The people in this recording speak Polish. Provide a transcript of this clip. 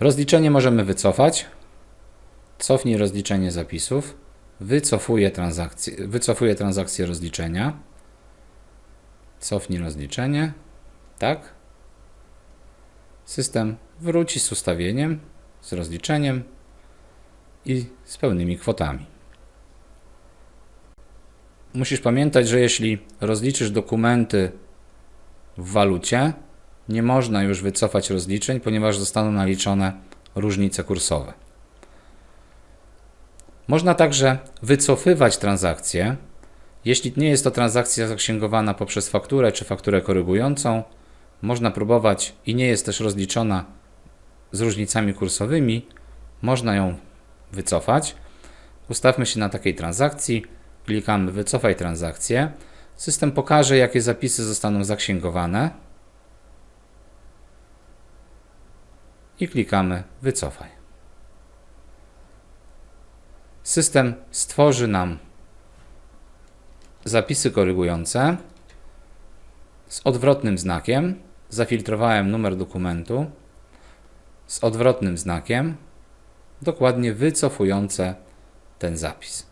Rozliczenie możemy wycofać. Cofnij rozliczenie zapisów. Wycofuję transakcję, wycofuję transakcję rozliczenia. Cofnij rozliczenie. Tak. System wróci z ustawieniem, z rozliczeniem i z pełnymi kwotami. Musisz pamiętać, że jeśli rozliczysz dokumenty w walucie, nie można już wycofać rozliczeń, ponieważ zostaną naliczone różnice kursowe. Można także wycofywać transakcje, jeśli nie jest to transakcja zaksięgowana poprzez fakturę czy fakturę korygującą. Można próbować i nie jest też rozliczona z różnicami kursowymi, można ją wycofać. Ustawmy się na takiej transakcji, klikamy wycofaj transakcję. System pokaże, jakie zapisy zostaną zaksięgowane i klikamy wycofaj. System stworzy nam zapisy korygujące z odwrotnym znakiem. Zafiltrowałem numer dokumentu z odwrotnym znakiem, dokładnie wycofujące ten zapis.